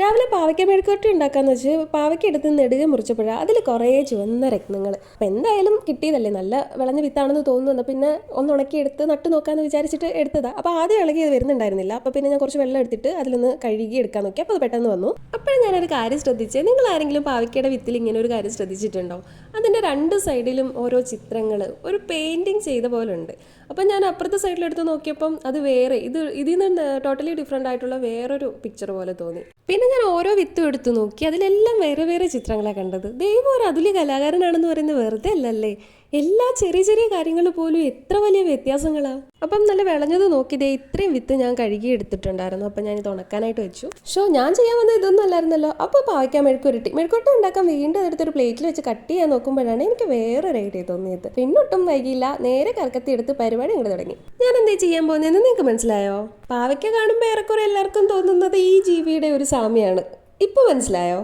രാവിലെ പാവയ്ക്ക മെഴുക്കുവരട്ടി ഉണ്ടാക്കാന്ന് വെച്ച് പാവയ്ക്ക എടുത്ത് നെടുക മുറിച്ചപ്പോഴാണ് അതിൽ കുറേ ചുവന്ന രത്നങ്ങൾ അപ്പം എന്തായാലും കിട്ടിയതല്ലേ? നല്ല വിളഞ്ഞ വിത്താണെന്ന് തോന്നുന്നു. പിന്നെ ഒന്ന് ഉണക്കി എടുത്ത് നട്ടു നോക്കാമെന്ന് വിചാരിച്ചിട്ട് എടുത്തതാ. അപ്പോൾ ആദ്യം ഇളകി അത് വരുന്നുണ്ടായിരുന്നില്ല. അപ്പോൾ പിന്നെ ഞാൻ കുറച്ച് വെള്ളം എടുത്തിട്ട് അതിലൊന്ന് കഴുകി എടുക്കാൻ നോക്കി. അപ്പോൾ അത് പെട്ടെന്ന് വന്നു. അപ്പോഴും ഞാനൊരു കാര്യം ശ്രദ്ധിച്ചേ. നിങ്ങൾ ആരെങ്കിലും പാവയ്ക്കയുടെ വിത്തിൽ ഇങ്ങനെ ഒരു കാര്യം ശ്രദ്ധിച്ചിട്ടുണ്ടോ? അതിന്റെ രണ്ട് സൈഡിലും ഓരോ ചിത്രങ്ങൾ ഒരു പെയിന്റിങ് ചെയ്ത പോലെ ഉണ്ട് അപ്പം ഞാൻ അപ്പുറത്തെ സൈഡിലെടുത്ത് നോക്കിയപ്പം അത് വേറെ. ഇത് ഇതിൽ നിന്ന് ടോട്ടലി ഡിഫറെന്റ് ആയിട്ടുള്ള വേറൊരു പിക്ചർ പോലെ തോന്നി. പിന്നെ ഞാൻ ഓരോ വിത്തും എടുത്തു നോക്കി. അതിലെല്ലാം വേറെ വേറെ ചിത്രങ്ങളാണ് കണ്ടത്. ദൈവം ഒരു അതുല്യ കലാകാരനാണെന്ന് പറയുന്നത് വെറുതെ അല്ലല്ലേ? എല്ലാ ചെറിയ ചെറിയ കാര്യങ്ങൾ പോലും എത്ര വലിയ വ്യത്യാസങ്ങളാ? അപ്പം നല്ല വിളഞ്ഞത് നോക്കി ദേ ഇത്രയും വിത്ത് ഞാൻ കഴുകി എടുത്തിട്ടുണ്ടായിരുന്നു. അപ്പം ഞാൻ ഇത് ഉണക്കാനായിട്ട് വെച്ചു. ഷോ ഞാൻ ചെയ്യാൻ വന്നത് ഇതൊന്നും അല്ലായിരുന്നല്ലോ. അപ്പോൾ പാവയ്ക്കാൻ മെഴുക്കുരുട്ടി മെഴുക്കുരുട്ടി ഉണ്ടാക്കാൻ വീണ്ടും എടുത്തൊരു പ്ലേറ്റിൽ വെച്ച് കട്ട് ചെയ്യാൻ നോക്കുമ്പോഴാണ് എനിക്ക് വേറൊരു ഐഡിയ തോന്നിയത്. പിന്നൊട്ടും വൈകിയില്ല. നേരെ കറക്കത്തി എടുത്ത് പരിപാടി ഇങ്ങോട്ട് തുടങ്ങി. ഞാൻ എന്തേ ചെയ്യാൻ പോകുന്നതെന്ന് നിങ്ങൾക്ക് മനസ്സിലായോ? പാവയ്ക്ക കാണുമ്പോൾ ഏറെക്കുറെ എല്ലാവർക്കും തോന്നുന്നത് ഈ ജീവിയുടെ ഒരു സാമ്യമാണ് ഇപ്പോൾ മനസ്സിലായോ?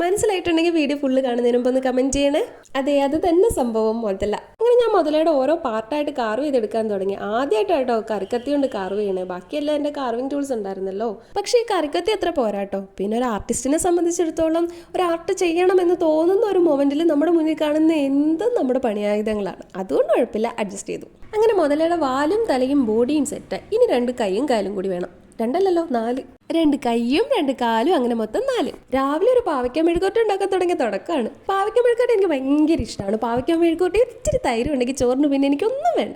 മനസ്സിലായിട്ടുണ്ടെങ്കിൽ വീഡിയോ ഫുള്ള് കാണുന്നതിന് മുമ്പ് ഒന്ന് കമന്റ് ചെയ്യണേ. അതെ അത് തന്നെ സംഭവം മുതല അങ്ങനെ ഞാൻ മുതലയുടെ ഓരോ പാർട്ടായിട്ട് കാർവ് ചെയ്തെടുക്കാൻ തുടങ്ങി. ആദ്യമായിട്ടോ കറിക്കത്തി കൊണ്ട് കാർവ് ചെയ്യണേ. ബാക്കിയെല്ലാം എന്റെ കാർവിംഗ് ടൂൾസ് ഉണ്ടായിരുന്നല്ലോ. പക്ഷേ ഈ കറിക്കത്തി അത്ര പോരാട്ടോ. പിന്നെ ഒരു ആർട്ടിസ്റ്റിനെ സംബന്ധിച്ചിടത്തോളം ഒരു ആർട്ട് ചെയ്യണമെന്ന് തോന്നുന്ന ഒരു മൊമെന്റിൽ നമ്മുടെ മുന്നിൽ കാണുന്ന എന്തും നമ്മുടെ പണിയായുധങ്ങളാണ്. അതുകൊണ്ട് കുഴപ്പമില്ല അഡ്ജസ്റ്റ് ചെയ്തു. അങ്ങനെ മുതലയുടെ വാലും തലയും ബോഡിയും സെറ്റ് ഇനി രണ്ട് കൈയും കാലും കൂടി വേണം. രണ്ടല്ലല്ലോ നാല്. രണ്ട് കൈയും രണ്ട് കാലും അങ്ങനെ മൊത്തം നാല്. രാവിലെ ഒരു പാവയ്ക്ക മെഴുകോട്ടി ഉണ്ടാക്കാൻ തുടങ്ങിയ തുടക്കമാണ്. പാവയ്ക്ക മെഴുകോട്ടി എനിക്ക് ഭയങ്കര ഇഷ്ടമാണ്. പാവയ്ക്ക മെഴുകോട്ടി ഇത്തിരി തൈര് ഉണ്ടെങ്കിൽ ചോറിന് പിന്നെ എനിക്കൊന്നും വേണ്ട.